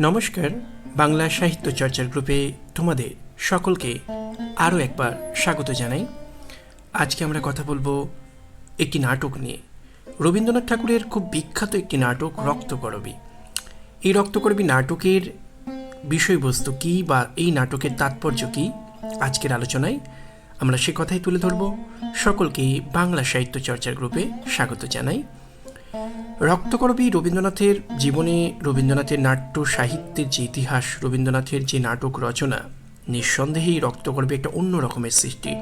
নমস্কার, বাংলা সাহিত্য চর্চার গ্রুপে তোমাদের সকলকে আরও একবার স্বাগত জানাই। আজকে আমরা কথা বলব একটি নাটক নিয়ে। রবীন্দ্রনাথ ঠাকুরের খুব বিখ্যাত একটি নাটক, রক্তকরবী। এই রক্তকরবী নাটকের বিষয়বস্তু কী বা এই নাটকের তাৎপর্য কী, আজকের আলোচনায় আমরা সে কথাই তুলে ধরব। সকলকে বাংলা সাহিত্য চর্চার গ্রুপে স্বাগত জানাই। রক্তকরবী রবীন্দ্রনাথের জীবনে, রবীন্দ্রনাথের নাট্য সাহিত্যের যে ইতিহাস, রবীন্দ্রনাথের যে নাটক রচনা, নিঃসন্দেহেই রক্তকরবী একটা অন্য রকমের সৃষ্টি।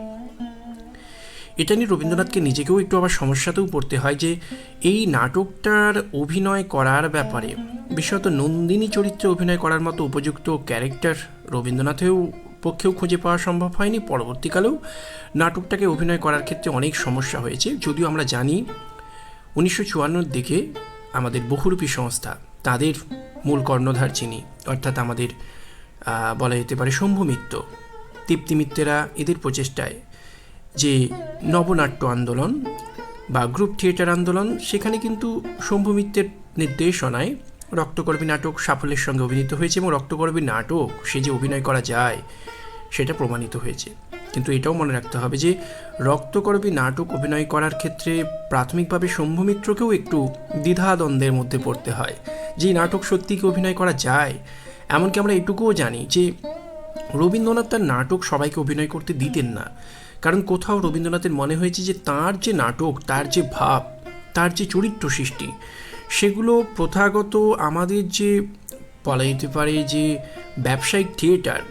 এটা নিয়ে রবীন্দ্রনাথকে নিজেকেও একটু আবার সমস্যাতেও পড়তে হয় যে, এই নাটকটার অভিনয় করার ব্যাপারে, বিশেষত নন্দিনী চরিত্রে অভিনয় করার মতো উপযুক্ত ক্যারেক্টার রবীন্দ্রনাথেও পক্ষেও খুঁজে পাওয়া সম্ভব হয়নি। পরবর্তীকালেও নাটকটাকে অভিনয় করার ক্ষেত্রে অনেক সমস্যা হয়েছে। যদিও আমরা জানি উনিশশো দিকে আমাদের বহুরূপী সংস্থা, তাদের মূল কর্ণধার যিনি, অর্থাৎ আমাদের বলা যেতে পারে শম্ভু মিত্র এদের প্রচেষ্টায় যে নবনাট্য আন্দোলন বা গ্রুপ থিয়েটার আন্দোলন, সেখানে কিন্তু শম্ভু মিত্রের নির্দেশনায় রক্তকর্মী নাটক সাফল্যের সঙ্গে অভিনীত হয়েছে এবং রক্তকর্মী নাটক সে যে অভিনয় করা যায়, সেটা প্রমাণিত হয়েছে। কিন্তু এটাও মনে রাখতে হবে যে রক্তকরবী নাটক অভিনয় করার ক্ষেত্রে প্রাথমিকভাবে শম্ভুমিত্রকেও একটু দ্বিধাদ্বন্দ্বের মধ্যে পড়তে হয়। যে নাটক সত্যি কি অভিনয় করা যায়? এমনকি আমরা এটুকুও জানি যে রবীন্দ্রনাথ তার নাটক সবাইকে অভিনয় করতে দিতেন না। কারণ কোথাও রবীন্দ্রনাথের মনে হয়েছে যে তার যে নাটক, তার যে ভাব, তার যে চরিত্র সৃষ্টি, সেগুলো প্রথাগত আমাদের যে বলা যেতে পারে যে ব্যবসায়িক থিয়েটার,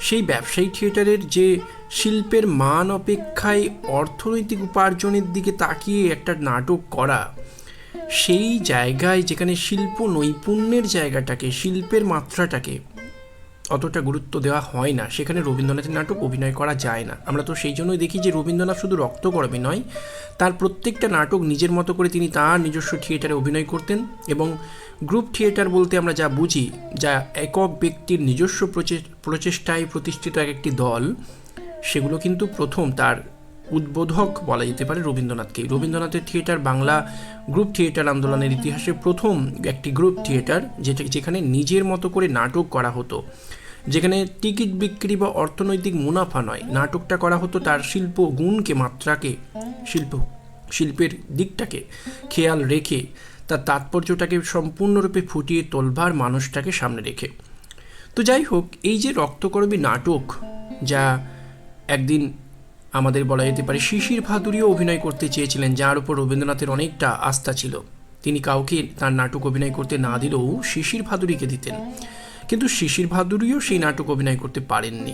সেই ব্যবসায়িক থিয়েটারের যে শিল্পের মান অপেক্ষায় অর্থনৈতিক উপার্জনের দিকে তাকিয়ে একটা নাটক করা। সেই জায়গায় যেখানে শিল্প নৈপুণ্যের জায়গাটাকে, শিল্পের মাত্রাটাকে অতটা গুরুত্ব দেওয়া হয় না। সেখানে রবীন্দ্রনাথের নাটক অভিনয় করা যায় না। আমরা তো সেই জন্যই দেখি যে রবীন্দ্রনাথ শুধু রক্তকর্মী নয়, তার প্রত্যেকটা নাটক নিজের মতো করে তিনি তার নিজস্ব থিয়েটারে অভিনয় করতেন এবং গ্রুপ থিয়েটার বলতে আমরা যা বুঝি, যা একক ব্যক্তির নিজস্ব প্রচে- প্রচেষ্টায় প্রতিষ্ঠিত এক একটি দল সেগুলো কিন্তু প্রথম তার উদ্বোধক বলা যেতে পারে রবীন্দ্রনাথকেই। রবীন্দ্রনাথের থিয়েটার বাংলা গ্রুপ থিয়েটার আন্দোলনের ইতিহাসে প্রথম একটি গ্রুপ থিয়েটার যেটা যেখানে নিজের মতো করে নাটক করা হতো। যেখানে টিকিট বিক্রি বা অর্থনৈতিক মুনাফা নয়, নাটকটা করা হতো তার শিল্প গুণকে, মাত্রাকে, শিল্প, শিল্পের দিকটাকে খেয়াল রেখে, তার তাৎপর্যটাকে সম্পূর্ণরূপে ফুটিয়ে তোলবার মানুষটাকে সামনে রেখে। তো যাই হোক, এই যে রক্তকরবী নাটক, যা একদিন আমাদের বলা যেতে পারে শিশির ভাদুরীও অভিনয় করতে চেয়েছিলেন, যার উপর রবীন্দ্রনাথের অনেকটা আস্থা ছিল। তিনি কাউকে তার নাটক অভিনয় করতে না দিলেও শিশির ভাদুরীকে দিতেন। কিন্তু শিশির ভাদুরীও সেই নাটক অভিনয় করতে পারেননি।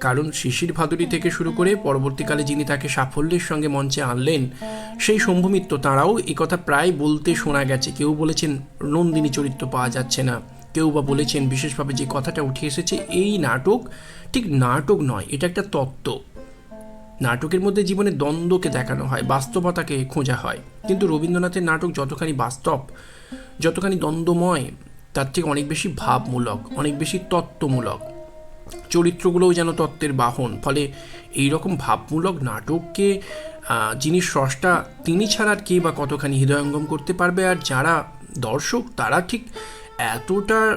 কারণ শিশির ভাদুরী থেকে শুরু করে পরবর্তীকালে যিনি তাকে সাফল্যের সঙ্গে মঞ্চে আনলেন, সেই শম্ভুমিত্র তাঁরাও কথা প্রায় বলতে শোনা গেছে। কেউ বলেছেন, নন্দিনী চরিত্র পাওয়া যাচ্ছে না। কেউ বা বলেছেন বিশেষভাবে যে কথাটা উঠে এসেছে, এই নাটক ঠিক নাটক নয়, এটা একটা তত্ত্ব। নাটকের মধ্যে জীবনে দ্বন্দ্বকে দেখানো হয়, বাস্তবতাকে খোঁজা হয়। কিন্তু রবীন্দ্রনাথের নাটক যতখানি বাস্তব, যতখানি দ্বন্দ্বময়, তার থেকে অনেক বেশি ভাবমূলক, অনেক বেশি তত্ত্বমূলক। চরিত্রগুলোও যেন তত্ত্বের বাহন, ফলে এই রকম ভাবমূলক নাটককে যিনি স্রষ্টা, তিনি ছাড়া আর কে বা কতখানি হৃদয়ঙ্গম করতে পারবে? আর যারা দর্শক, তারা ঠিক এতটা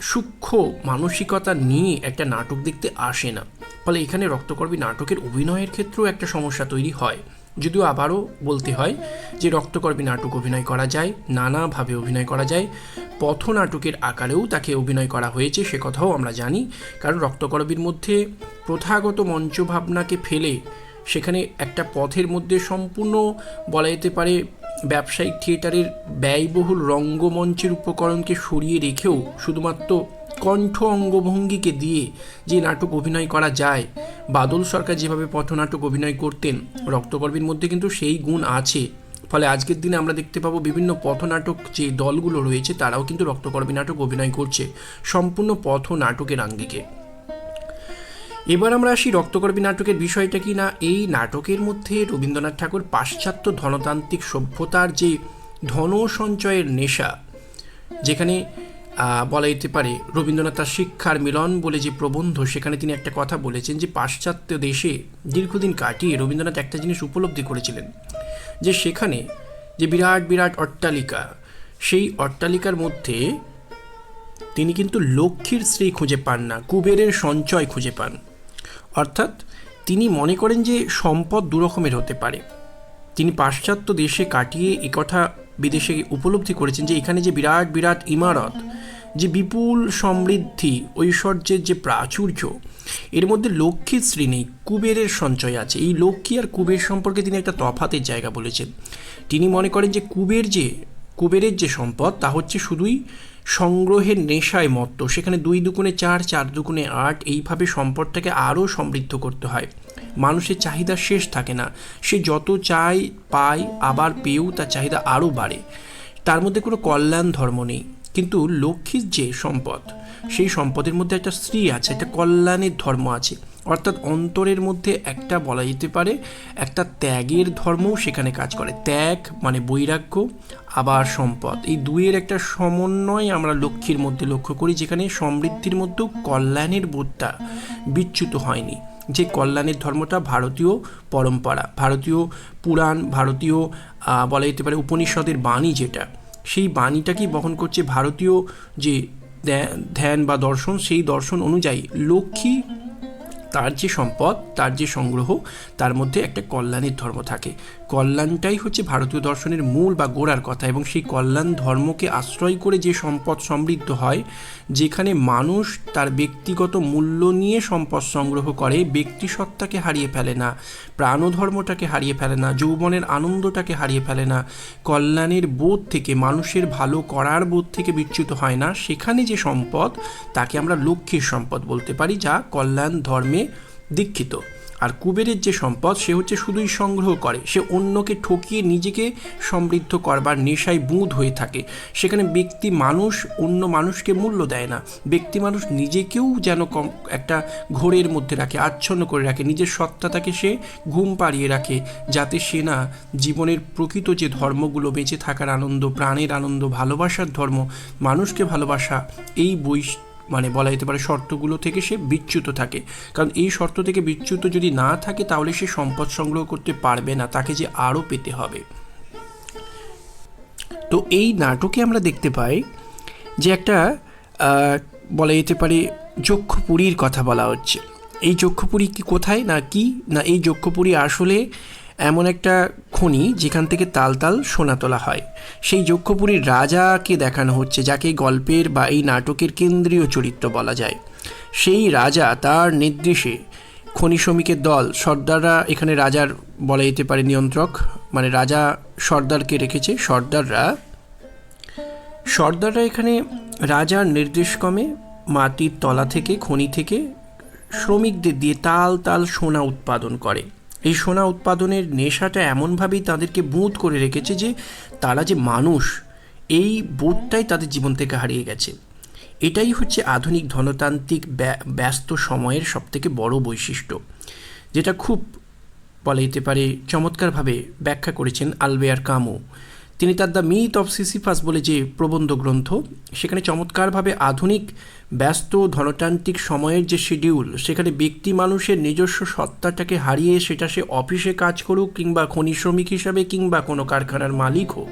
সূক্ষ্ম মানসিকতা নিয়ে একটা নাটক দেখতে আসে না। ফলে এখানে রক্তকর্মী নাটকের অভিনয়ের ক্ষেত্রেও একটা সমস্যা তৈরি হয়। যদিও আবারও বলতে হয় যে রক্তকর্মী নাটক অভিনয় করা যায়, নানাভাবে অভিনয় করা যায়। পথ নাটকের আকারেও তাকে অভিনয় করা হয়েছে, সে কথাও আমরা জানি। কারণ রক্তকরবীর মধ্যে প্রথাগত মঞ্চভাবনাকে ফেলে সেখানে একটা পথের মধ্যে সম্পূর্ণ বলা যেতে পারে ব্যবসায়িক থিয়েটারের ব্যয়বহুল রঙ্গমঞ্চের উপকরণকে সরিয়ে রেখেও শুধুমাত্র কণ্ঠ অঙ্গভঙ্গিকে দিয়ে যে নাটক অভিনয় করা যায়, বাদল সরকার যেভাবে পথনাটক অভিনয় করতেন রক্তকর্মীর মধ্যে কিন্তু সেই গুণ আছে। ফলে আজকের দিনে আমরা দেখতে পাবো বিভিন্ন পথনাটক যে দলগুলো রয়েছে, তারাও কিন্তু রক্তকর্মী নাটক অভিনয় করছে, সম্পূর্ণ পথ নাটকের আঙ্গিকে। এবার আমরা আসি রক্তকর্মী নাটকের বিষয়টা কি না? এই নাটকের মধ্যে রবীন্দ্রনাথ ঠাকুর পাশ্চাত্য ধনতান্ত্রিক সভ্যতার যে ধন সঞ্চয়ের নেশা, যেখানে বলা যেতে পারে রবীন্দ্রনাথ তার শিক্ষার মিলন বলে যে প্রবন্ধ, সেখানে তিনি একটা কথা বলেছেন যে পাশ্চাত্য দেশে দীর্ঘদিন কাটিয়ে রবীন্দ্রনাথ একটা জিনিস উপলব্ধি করেছিলেন, যে সেখানে যে বিরাট বিরাট অট্টালিকা, সেই অট্টালিকার মধ্যে তিনি কিন্তু লক্ষ্মীর স্ত্রী খুঁজে পান না, কুবেরের সঞ্চয় খুঁজে পান। অর্থাৎ তিনি মনে করেন যে সম্পদ দুরকমের হতে পারে। তিনি পাশ্চাত্য দেশে কাটিয়ে একথা বিদেশে উপলব্ধি করেছেন যে এখানে যে বিরাট বিরাট ইমারত, যে বিপুল সমৃদ্ধি, ঐশ্বর্যের যে প্রাচুর্য, এর মধ্যে লক্ষ্মীর শ্রী নেই, কুবেরের সঞ্চয় আছে। এই লক্ষ্মী আর কুবের সম্পর্কে তিনি একটা তফাতের জায়গা বলেছেন। তিনি মনে করেন যে কুবের যে, কুবেরের যে সম্পদ, তা হচ্ছে শুধুই সংগ্রহের নেশায় মত্ত। সেখানে দুই দুগুণে চার চার দুগুণে আট, এইভাবে সম্পদটাকে আরও সমৃদ্ধ করতে হয়। মানুষের চাহিদা শেষ থাকে না। সে যত চায় পায়, আবার পেয়েও তার চাহিদা আরও বাড়ে। তার মধ্যে কোনো কল্যাণ ধর্ম নেই। কিন্তু লক্ষ্মীর যে সম্পদ, সেই সম্পদের মধ্যে একটা স্ত্রী আছে, একটা কল্যাণের ধর্ম আছে। অর্থাৎ অন্তরের মধ্যে একটা বলা যেতে পারে, একটা ত্যাগের ধর্মও সেখানে কাজ করে। ত্যাগ মানে বৈরাগ্য, আবার সম্পদ। এই দুইয়ের একটা সমন্বয় আমরা লক্ষ্মীর মধ্যে লক্ষ্য করি, যেখানে সমৃদ্ধির মধ্যেও কল্যাণের বোধটা বিচ্যুত হয়নি। যে কল্যাণের ধর্মটা ভারতীয় পরম্পরা, ভারতীয় পুরাণ, ভারতীয় বলা যেতে পারে উপনিষদের বাণী যেটা, সেই বাণীটাকেই বহন করছে ভারতীয় যে ধ্যান বা দর্শন, সেই দর্শন অনুযায়ী লক্ষ্মী তার যে সম্পদ তার যে সংগ্রহ তার মধ্যে একটা কল্যাণের ধর্ম থাকে। কল্যাণটাই হচ্ছে ভারতীয় দর্শনের মূল বা গোড়ার কথা এবং সেই কল্যাণ ধর্মকে আশ্রয় করে যে সম্পদ সমৃদ্ধ হয়, যেখানে মানুষ তার ব্যক্তিগত মূল্য নিয়ে সম্পদ সংগ্রহ করে ব্যক্তিসত্তাকে হারিয়ে ফেলে না, প্রাণধর্মটাকে হারিয়ে ফেলে না, যৌবনের আনন্দটাকে হারিয়ে ফেলে না, কল্যাণের বোধ থেকে, মানুষের ভালো করার বোধ থেকে বিচ্যুত হয় না, সেখানে যে সম্পদ, তাকে আমরা লক্ষ্মীর সম্পদ বলতে পারি, যা কল্যাণ ধর্মে দীক্ষিত। আর কুবেরের যে সম্পদ, সে হচ্ছে শুধুই সংগ্রহ করে। সে অন্যকে ঠকিয়ে নিজেকে সমৃদ্ধ করবার নেশায় বুঁদ হয়ে থাকে। সেখানে ব্যক্তি মানুষ অন্য মানুষকে মূল্য দেয় না। ব্যক্তি মানুষ নিজেকেও যেন কম একটা ঘোরের মধ্যে রাখে, আচ্ছন্ন করে রাখে। নিজের সত্তাটাকে সে ঘুম পাড়িয়ে রাখে, যাতে সে না জীবনের প্রকৃত যে ধর্মগুলো বেঁচে থাকার আনন্দ, প্রাণের আনন্দ, ভালোবাসার ধর্ম, মানুষকে ভালোবাসা, এই বৈ মানে বলা যেতে পারে শর্তগুলো থেকে সে বিচ্যুত থাকে। কারণ এই শর্ত থেকে বিচ্যুত যদি না থাকে, তাহলে সে সম্পদ সংগ্রহ করতে পারবে না, তাকে যে আরও পেতে হবে। তো এই নাটকে আমরা দেখতে পাই যে একটা বলা যেতে পারে যক্ষপুরীর কথা বলা হচ্ছে। এই যক্ষপুরী কি কোথায়? না কি? না এই যক্ষপুরী আসলে এমন একটা খনি যেখান থেকে তাল তাল সোনা তোলা হয়। সেই যক্ষপুরীর রাজাকে দেখানো হচ্ছে, যাকে গল্পের বা এই নাটকের কেন্দ্রীয় চরিত্র বলা যায়। সেই রাজা তার নির্দেশে খনি শ্রমিকের দল সর্দাররা, এখানে রাজার বলা যেতে পারে নিয়ন্ত্রক মানে রাজা সর্দারকে রেখেছে, সর্দাররা। সর্দাররা এখানে রাজার নির্দেশক্রমে মাটির তলা থেকে, খনি থেকে শ্রমিকদের দিয়ে তাল তাল সোনা উৎপাদন করে। এই সোনা উৎপাদনের নেশাটা এমনভাবেই তাদেরকে বুঁত করে রেখেছে যে তারা যে মানুষ, এই বোধটাই তাদের জীবন থেকে হারিয়ে গেছে। এটাই হচ্ছে আধুনিক ধনতান্ত্রিক ব্যস্ত সময়ের সবথেকে বড় বৈশিষ্ট্য, যেটা খুব বলা যেতে পারে চমৎকারভাবে ব্যাখ্যা করেছেন আলবেয়ার কামু। তিনি তার দ্য মিথ অফ সিসিফাস বলে যে প্রবন্ধ গ্রন্থ, সেখানে চমৎকারভাবে আধুনিক, ব্যস্ত, ধনতান্ত্রিক সময়ের যে শিডিউল, সেখানে ব্যক্তি মানুষের নিজস্ব সত্তাটাকে হারিয়ে সেটা সে অফিসে কাজ করুক কিংবা খনি শ্রমিক হিসাবে কিংবা কোনো কারখানার মালিক হোক।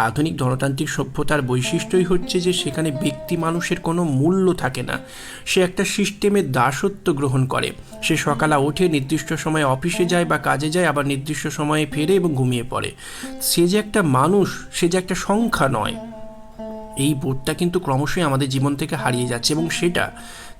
আধুনিক ধনতান্ত্রিক সভ্যতার বৈশিষ্ট্যই হচ্ছে যে সেখানে ব্যক্তি মানুষের কোনো মূল্য থাকে না। সে একটা সিস্টেমের দাসত্ব গ্রহণ করে। সে সকালে ওঠে নির্দিষ্ট সময়ে অফিসে যায় বা কাজে যায়, আবার নির্দিষ্ট সময়ে ফেরে এবং ঘুমিয়ে পড়ে। সে যে একটা মানুষ, সে যে একটা সংখ্যা নয়। এই বোধটা কিন্তু ক্রমশই আমাদের জীবন থেকে হারিয়ে যাচ্ছে এবং সেটা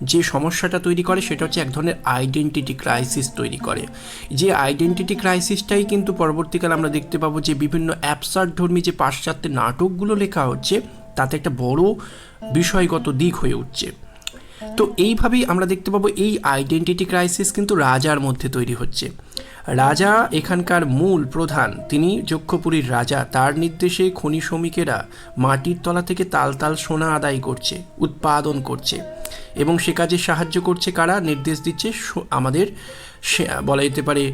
যে সমস্যাটা তৈরি করে সেটা হচ্ছে এক ধরনের আইডেন্টিটি ক্রাইসিস তৈরি করে। যে আইডেন্টিটি ক্রাইসিসটাই কিন্তু পরবর্তীকালে আমরা দেখতে পাবো যে বিভিন্ন অ্যাপসার ধর্মী যে পাশ্চাত্যের নাটকগুলো লেখা হচ্ছে, তাতে একটা বড় বিষয়গত দিক হয়ে উঠছে। তো এইভাবেই আমরা দেখতে পাবো এই আইডেন্টিটি ক্রাইসিস কিন্তু রাজার মধ্যে তৈরি হচ্ছে। রাজা এখানকার মূল প্রধান। তিনি যক্ষপুরীর রাজা। তার নির্দেশে খনি শ্রমিকেরা মাটির তলা থেকে তাল তাল সোনা আদায় করছে, উৎপাদন করছে। এবং সে কাজে সাহায্য করছে কারা? নির্দেশ দিচ্ছে আমাদের বলা যেতে পারে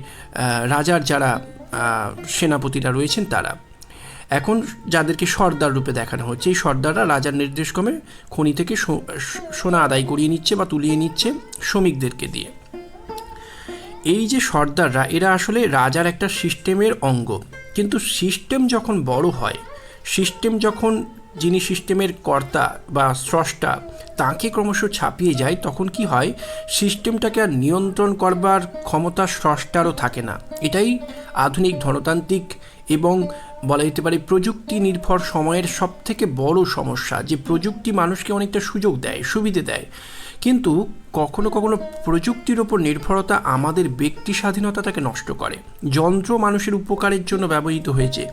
রাজার যারা সেনাপতিরা রয়েছেন তারা। এখন যাদেরকে সর্দার রূপে দেখানো হচ্ছে, এই সর্দাররা রাজার নির্দেশক্রমে খনি থেকে সোনা আদায় করিয়ে নিচ্ছে বা তুলিয়ে নিচ্ছে শ্রমিকদেরকে দিয়ে। এই যে সর্দাররা, এরা আসলে রাজার একটা সিস্টেমের অঙ্গ। কিন্তু সিস্টেম যখন বড় হয়, সিস্টেম যখন যিনি সিস্টেমের কর্তা বা স্রষ্টা, তাকে ক্রমশ ছাপিয়ে যায়, তখন কি হয়, সিস্টেমটাকে আর নিয়ন্ত্রণ করবার ক্ষমতা স্রষ্টারও থাকে না। এটাই আধুনিক ধনতান্ত্রিক এবং বলা যেতে পারে প্রযুক্তি নির্ভর সময়ের সবথেকে বড় সমস্যা, যে প্রযুক্তি মানুষকে অনেকটা সুযোগ দেয়, সুবিধে দেয়। কিন্তু কখনো কখনো প্রযুক্তির ওপর নির্ভরতা আমাদের ব্যক্তি স্বাধীনতাটাকে নষ্ট করে। যন্ত্র মানুষের উপকারের জন্য ব্যবহৃত হয়েছে।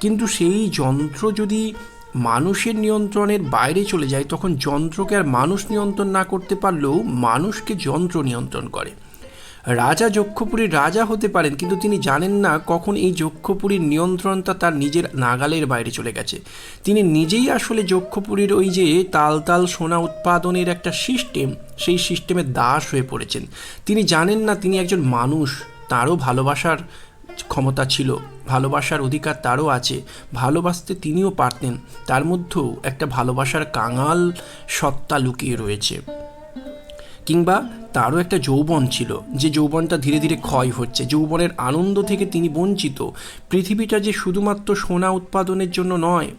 কিন্তু সেই যন্ত্র যদি মানুষের নিয়ন্ত্রণের বাইরে চলে যায়, তখন যন্ত্রকে আর মানুষ নিয়ন্ত্রণ না করতে পারলেও মানুষকে যন্ত্র নিয়ন্ত্রণ করে। রাজা যক্ষপুরীর রাজা হতে পারেন, কিন্তু তিনি জানেন না কখন এই যক্ষপুরীর নিয়ন্ত্রণটা তার নিজের নাগালের বাইরে চলে গেছে। তিনি নিজেই আসলে যক্ষপুরীর ওই যে তাল তাল সোনা উৎপাদনের একটা সিস্টেম, সেই সিস্টেমের দাস হয়ে পড়েছেন। তিনি জানেন না তিনি একজন মানুষ, তারও ভালোবাসার ক্ষমতা ছিল, ভালোবাসার অধিকার তারও আছে, ভালোবাসতে তিনিও পারতেন, তার মধ্যেও একটা ভালোবাসার কাঙাল সত্তা লুকিয়ে রয়েছে। কিংবা তারও একটা যৌবন ছিল, যে যৌবনটা ধীরে ধীরে ক্ষয় হচ্ছে, যৌবনের আনন্দ থেকে তিনি বঞ্চিত। পৃথিবীটা যে শুধুমাত্র সোনা উৎপাদনের জন্য নয়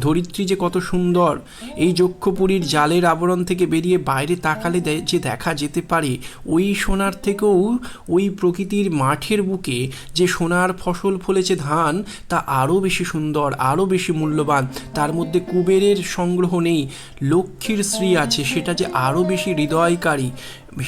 ধরিত্রী যে কত সুন্দর। এই যক্ষপুরীর জালের আবরণ থেকে বেরিয়ে বাইরে তাকালে যে দেখা যেতে পারে, ওই সোনার থেকেও ওই প্রকৃতির মাঠের বুকে যে সোনার ফসল ফলেছে ধান, তা আরও বেশি সুন্দর, আরও বেশি মূল্যবান। তার মধ্যে কুবেরের সংগ্রহ নেই, লক্ষ্মীর শ্রী আছে, সেটা যে আরও বেশি হৃদয়কারী,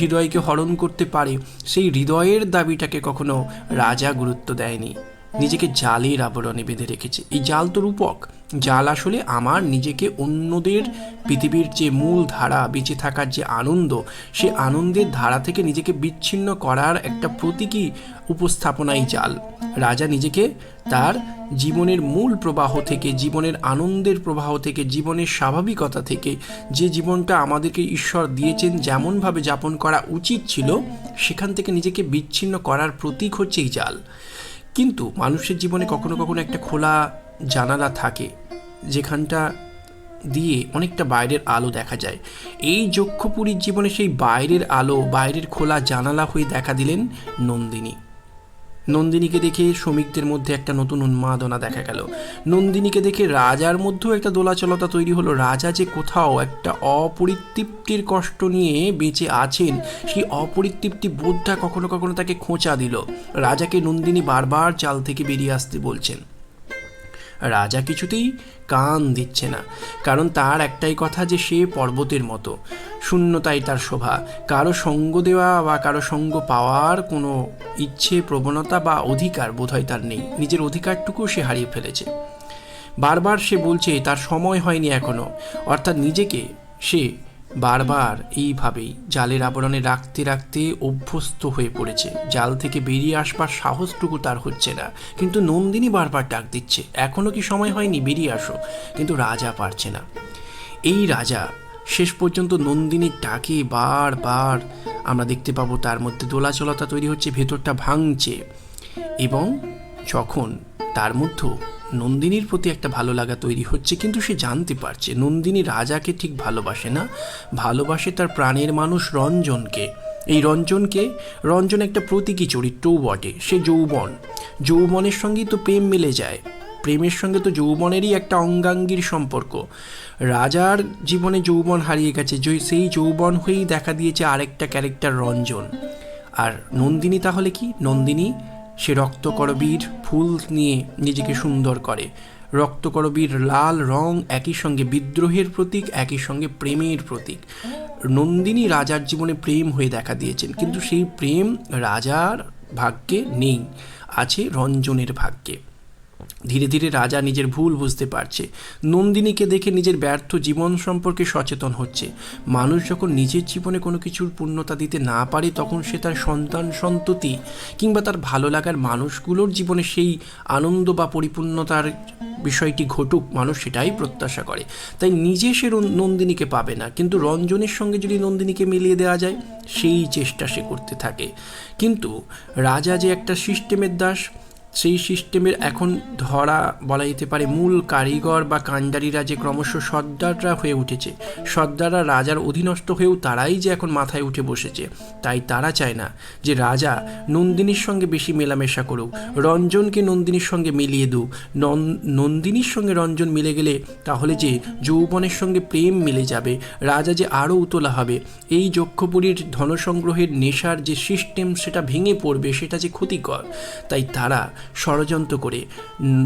হৃদয়কে হরণ করতে পারে, সেই হৃদয়ের দাবিটাকে কখনো রাজা গুরুত্ব দেয়নি। নিজেকে জালের আবরণে বেঁধে রেখেছে। এই জাল তো রূপক। জাল আসলে আমার নিজেকে অন্যদের পৃথিবীর যে মূল ধারা, বেঁচে থাকার যে আনন্দ, সে আনন্দের ধারা থেকে নিজেকে বিচ্ছিন্ন করার একটা প্রতীকী উপস্থাপনাই জাল। রাজা নিজেকে তার জীবনের মূল প্রবাহ থেকে, জীবনের আনন্দের প্রবাহ থেকে, জীবনের স্বাভাবিকতা থেকে, যে জীবনটা আমাদেরকে ঈশ্বর দিয়েছেন যেমনভাবে যাপন করা উচিত ছিল, সেখান থেকে নিজেকে বিচ্ছিন্ন করার প্রতীক হচ্ছে এই জাল। কিন্তু মানুষের জীবনে কখনো কখনো একটা খোলা জানালা থাকে। যেখানটা দিয়ে অনেকটা বাইরের আলো দেখা যায়। এই যক্ষপুরীর জীবনে সেই বাইরের আলো, বাইরের খোলা জানালা হয়ে দেখা দিলেন নন্দিনী। নন্দিনীকে দেখে শ্রমিকদের মধ্যে একটা নতুন উন্মাদনা দেখা গেল। নন্দিনীকে দেখে রাজার মধ্যেও একটা দোলাচলতা তৈরি হলো। রাজা যে কোথাও একটা অপরিতৃপ্তির কষ্ট নিয়ে বেঁচে আছেন, সেই অপরিতৃপ্তি বোধটা কখনো কখনো তাকে খোঁচা দিল। রাজাকে নন্দিনী বারবার চাল থেকে বেরিয়ে আসতে বলছেন। রাজা কিছুতেই কান দিচ্ছে না, কারণ তার একটাই কথা যে সে পর্বতের মতো। শূন্যতাই তার শোভা। কারও সঙ্গ দেওয়া বা কারও সঙ্গ পাওয়ার কোনো ইচ্ছে, প্রবণতা বা অধিকার বোধহয় তার নেই। নিজের অধিকারটুকু সে হারিয়ে ফেলেছে। বারবার সে বলছে, তার সময় হয়নি এখনও অর্থাৎ নিজেকে সে বারবার এইভাবেই জালের আবরণে রাখতে রাখতে অভ্যস্ত হয়ে পড়েছে। জাল থেকে বেরিয়ে আসবার সাহসটুকু তার হচ্ছে না। কিন্তু নন্দিনী বারবার ডাক দিচ্ছে, এখনও কি সময় হয়নি? বেরিয়ে আসো। কিন্তু রাজা পারছে না। এই রাজা শেষ পর্যন্ত নন্দিনীর ডাকে বারবার, আমরা দেখতে পাবো তার মধ্যে দোলাচলতা তৈরি হচ্ছে, ভেতরটা ভাঙছে। এবং যখন তার মধ্যেও নন্দিনীর প্রতি একটা ভালো লাগা তৈরি হচ্ছে, কিন্তু সে জানতে পারছে, নন্দিনী রাজাকে ঠিক ভালোবাসে না। ভালোবাসে তার প্রাণের মানুষ রঞ্জনকে। এই রঞ্জনকে, রঞ্জন একটা প্রতীকী চরিত্রও বটে, সে যৌবন। যৌবনের সঙ্গেই তো প্রেম মিলে যায়। প্রেমের সঙ্গে তো যৌবনেরই একটা অঙ্গাঙ্গীর সম্পর্ক। রাজার জীবনে যৌবন হারিয়ে গেছে সেই যৌবন হয়েই দেখা দিয়েছে আরেকটা ক্যারেক্টার রঞ্জন। আর নন্দিনী তাহলে কি? নন্দিনী সে রক্তকরবীর ফুল নিয়ে নিজেকে সুন্দর করে। রক্তকরবীর লাল রং একই সঙ্গে বিদ্রোহের প্রতীক, একই সঙ্গে প্রেমের প্রতীক। নন্দিনী রাজার জীবনে প্রেম হয়ে দেখা দিয়েছেন, কিন্তু সেই প্রেম রাজার ভাগ্যে নেই, আছে রঞ্জনের ভাগ্যে। ধীরে ধীরে রাজা নিজের ভুল বুঝতে পারছে। নন্দিনীকে দেখে নিজের ব্যর্থ জীবন সম্পর্কে সচেতন হচ্ছে। মানুষ যখন নিজের জীবনে কোনো কিছুর পূর্ণতা দিতে না পারে, তখন সে তার সন্তান সন্ততি কিংবা তার ভালো লাগার মানুষগুলোর জীবনে সেই আনন্দ বা পরিপূর্ণতার বিষয়টি ঘটুক, মানুষ সেটাই প্রত্যাশা করে। তাই নিজে সে নন্দিনীকে পাবে না। কিন্তু রঞ্জনের সঙ্গে যদি নন্দিনীকে মিলিয়ে দেওয়া যায়, সেই চেষ্টা সে করতে থাকে। কিন্তু রাজা যে একটা সিস্টেমের দাস সেই সিস্টেমের এখন ধরা বলা যেতে পারে মূল কারিগর বা কাণ্ডারিরা যে ক্রমশ সর্দাররা হয়ে উঠেছে। সর্দাররা রাজার অধীনস্থ হয়েও তারাই যে এখন মাথায় উঠে বসেছে, তাই তারা চায় না যে রাজা নন্দিনীর সঙ্গে বেশি মেলামেশা করুক। রঞ্জনকে নন্দিনীর সঙ্গে মিলিয়ে দু। নন্দিনীর সঙ্গে রঞ্জন মিলে গেলে তাহলে যে যৌবনের সঙ্গে প্রেম মিলে যাবে, রাজা যে আরও উতলা হবে। এই যক্ষপুরীর ধনসংগ্রহের নেশার যে সিস্টেম সেটা ভেঙে পড়বে, সেটা যে ক্ষতিকর। তাই তারা ষড়যন্ত্র করে।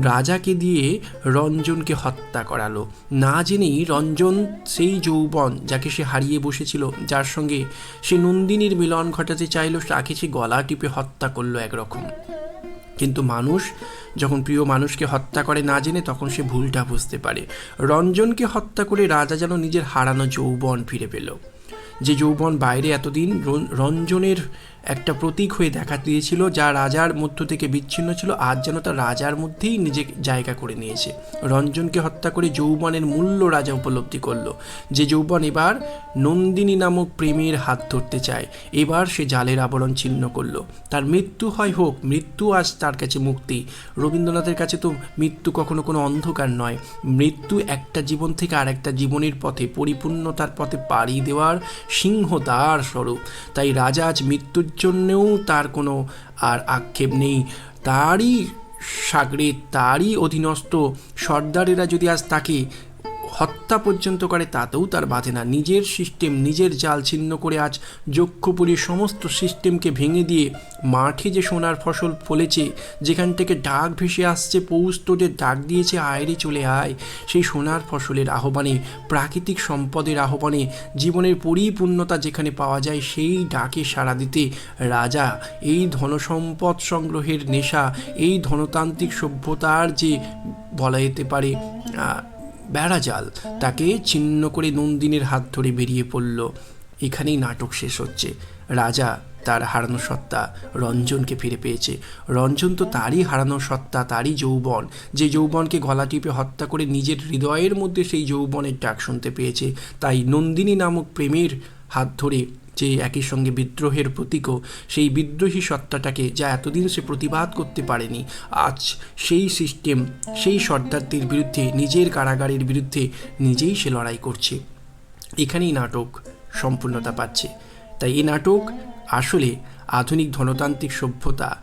রাজাকে দিয়ে রঞ্জনকে হত্যা করালো। না জেনেই রঞ্জন সেই যৌবন যাকে সে হারিয়ে বসেছিল, যার সঙ্গে সে নন্দিনীর মিলন ঘটাতে চাইলো, তাকে সে গলা টিপে হত্যা করল একরকম। কিন্তু মানুষ যখন প্রিয় মানুষকে হত্যা করে না জেনে, তখন সে ভুলটা বুঝতে পারে। রঞ্জনকে হত্যা করে রাজা যেন নিজের হারানো যৌবন ফিরে পেল। যে যৌবন বাইরে এতদিন রঞ্জনের একটা প্রতীক হয়ে দেখা দিয়েছিল যা রাজার মধ্য থেকে বিচ্ছিন্ন ছিল। আজ যেন তা রাজার মধ্যেই নিজে জায়গা করে নিয়েছে। রঞ্জনকে হত্যা করে যৌবনের মূল্য রাজা উপলব্ধি করল। যে যৌবন এবার নন্দিনী নামক প্রেমের হাত ধরতে চায়, এবার সে জালের আবরণ ছিন্ন করল। তার মৃত্যু হয় হোক, মৃত্যু আজ তার কাছে মুক্তি। রবীন্দ্রনাথের কাছে তো মৃত্যু কখনো কোনো অন্ধকার নয়। মৃত্যু একটা জীবন থেকে আর একটা জীবনের পথে, পরিপূর্ণতার পথে পাড়ি দেওয়ার সিংহদ্বার স্বরূপ। তাই রাজা আজ মৃত্যুর জন্যেও তার কোনো আর আক্ষেপ নেই। তারই সাগরে তারই অধীনস্থ সর্দারেরা যদি আজ তাকে হত্যা পর্যন্ত করে তাতেও তার বাধে না। নিজের সিস্টেম নিজের জাল ছিন্ন করে আজ যক্ষপুরীর সমস্ত সিস্টেমকে ভেঙে দিয়ে মাঠে যে সোনার ফসল ফলেছে, যেখান থেকে ডাক ভেসে আসছে, পৌষ তোদের ডাক দিয়েছে আয়রে চলে আয়। সেই সোনার ফসলের আহ্বানে, প্রাকৃতিক সম্পদের আহ্বানে, জীবনের পরিপূর্ণতা যেখানে পাওয়া যায়, সেই ডাকে সাড়া দিতে রাজা, এই ধনসম্পদ সংগ্রহের নেশা, এই ধনতান্ত্রিক সভ্যতার যে বলা যেতে পারে বেড়াজাল তাকে ছিন্ন করে নন্দিনীর হাত ধরে বেরিয়ে পড়ল। এখানেই নাটক শেষ হচ্ছে। রাজা তার হারানো সত্তা রঞ্জনকে ফিরে পেয়েছে। রঞ্জন তো তারই হারানো সত্তা, তারই যৌবন। যে যৌবনকে গলা টিপে হত্যা করে নিজের হৃদয়ের মধ্যে সেই যৌবনের ডাক শুনতে পেয়েছে। তাই নন্দিনী নামক প্রেমের হাত ধরে যে একই সঙ্গে বিদ্রোহের প্রতীকও, সেই বিদ্রোহী সত্তাটাকে যা এতদিন সে প্রতিবাদ করতে পারেনি, আজ সেই সিস্টেম সেই সর্দারদের বিরুদ্ধে, নিজের কারাগারের বিরুদ্ধে নিজেই সে লড়াই করছে। এখানেই নাটক সম্পূর্ণতা পাচ্ছে। তাই এই নাটক আসলে আধুনিক ধনতান্ত্রিক সভ্যতা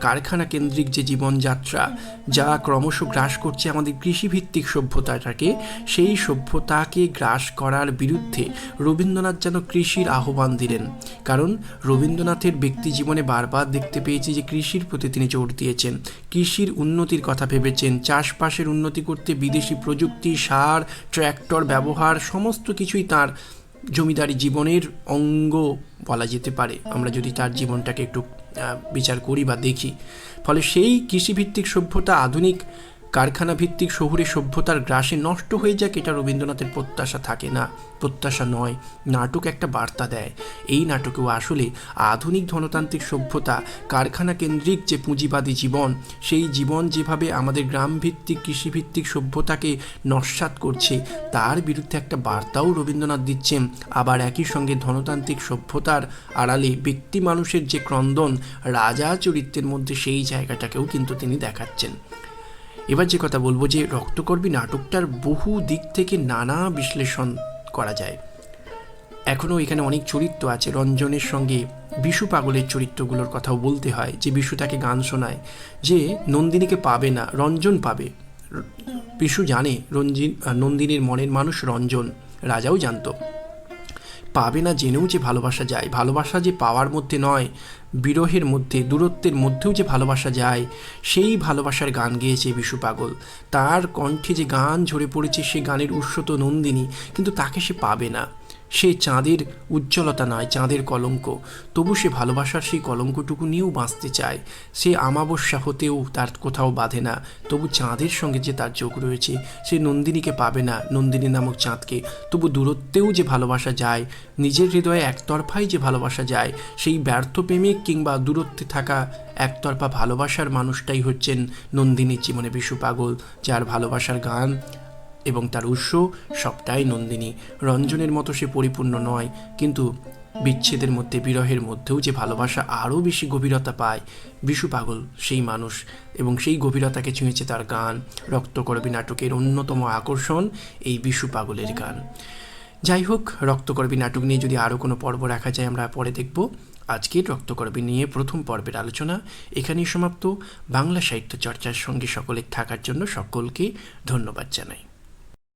কারখানা কেন্দ্রিক যে জীবনযাত্রা, যা ক্রমশ গ্রাস করছে আমাদের কৃষিভিত্তিক সভ্যতাটাকে, সেই সভ্যতাকে গ্রাস করার বিরুদ্ধে রবীন্দ্রনাথ যেন কৃষির আহ্বান দিলেন। কারণ রবীন্দ্রনাথের ব্যক্তি জীবনে বারবার দেখতে পেয়েছি যে কৃষির প্রতি তিনি জোর দিয়েছেন। কৃষির উন্নতির কথা ভেবেছেন, চাষবাসের উন্নতি করতে বিদেশি প্রযুক্তি, সার, ট্র্যাক্টর ব্যবহার, সমস্ত কিছুই তার জমিদারি জীবনের অঙ্গ বলা যেতে পারে। আমরা যদি তার জীবনটাকে একটু বিচার করি বা দেখি। ফলে সেই কৃষিভিত্তিক সভ্যতা আধুনিক কারখানা ভিত্তিক শহুরে সভ্যতার গ্রাসে নষ্ট হয়ে যাক এটা রবীন্দ্রনাথের প্রত্যাশা থাকে না। প্রত্যাশা নয়, নাটক একটা বার্তা দেয়। এই নাটকেও আসলে আধুনিক ধনতান্ত্রিক সভ্যতা, কারখানা কেন্দ্রিক যে পুঁজিবাদী জীবন, সেই জীবন যেভাবে আমাদের গ্রামভিত্তিক, কৃষিভিত্তিক সভ্যতাকে নস্যাৎ করছে, তার বিরুদ্ধে একটা বার্তাও রবীন্দ্রনাথ দিচ্ছেন। আবার একই সঙ্গে ধনতান্ত্রিক সভ্যতার আড়ালে ব্যক্তি মানুষের যে ক্রন্দন, রাজা চরিত্রের মধ্যে সেই জায়গাটাকেও কিন্তু তিনি দেখাচ্ছেন। এবার যে কথা বলব যে রক্তকর্মী নাটকটার বহু দিক থেকে নানা বিশ্লেষণ করা যায়। এখনও এখানে অনেক চরিত্র আছে। রঞ্জনের সঙ্গে বিশু পাগলের চরিত্রগুলোর কথাও বলতে হয় যে বিশু তাকে গান শোনায় যে নন্দিনীকে পাবে না, রঞ্জন পাবে। বিশু জানে রঞ্জিন, নন্দিনীর মনের মানুষ রঞ্জন, রাজাও জানতো। পাবে না জেনেও যে ভালোবাসা যায়। ভালোবাসা যে পাওয়ার মধ্যে নয়, বিরহের মধ্যে, দূরত্বের মধ্যেও যে ভালোবাসা যায়, সেই ভালোবাসার গান গেয়েছে বিশু পাগল। তার কণ্ঠে যে গান ঝরে পড়েছে, সে গানের উৎস তো নন্দিনী, কিন্তু তাকে সে পাবে না। সে চাঁদের উজ্জ্বলতা নয়, চাঁদের কলঙ্ক। তবু সে ভালোবাসার সেই কলঙ্কটুকু নিয়েও বাঁচতে চায়। সে আমাবস্যা হতেও তার কোথাও বাঁধে না। তবু চাঁদের সঙ্গে যে তার যোগ রয়েছে, সে নন্দিনীকে পাবে না, নন্দিনী নামক চাঁদকে। তবু দূরত্বেও যে ভালোবাসা যায়, নিজের হৃদয়ে একতরফাই যে ভালোবাসা যায়, সেই ব্যর্থ প্রেমিক কিংবা দূরত্বে থাকা একতরফা ভালোবাসার মানুষটাই হচ্ছেন নন্দিনীর জীবনে বিশু পাগল, যার ভালোবাসার গান এবং তার উৎস সবটাই নন্দিনী। রঞ্জনের মতো সে পরিপূর্ণ নয়, কিন্তু বিচ্ছেদের মধ্যে, বিরহের মধ্যেও যে ভালোবাসা আরও বেশি গভীরতা পায়। বিশু পাগল, সেই মানুষ, এবং সেই গভীরতাকে ছুঁয়েছে তার গান, রক্তকরবী নাটকের অন্যতম আকর্ষণ এই বিশু পাগলের গান। যাই হোক, রক্তকরবী নাটক নিয়ে যদি আরও কোনো পর্ব রাখা যায়, আমরা পরে দেখব। আজকের রক্তকরবী নিয়ে প্রথম পর্বের আলোচনা এখানেই সমাপ্ত। বাংলা সাহিত্য চর্চার সঙ্গে সকলে থাকার জন্য সকলকে ধন্যবাদ জানাই।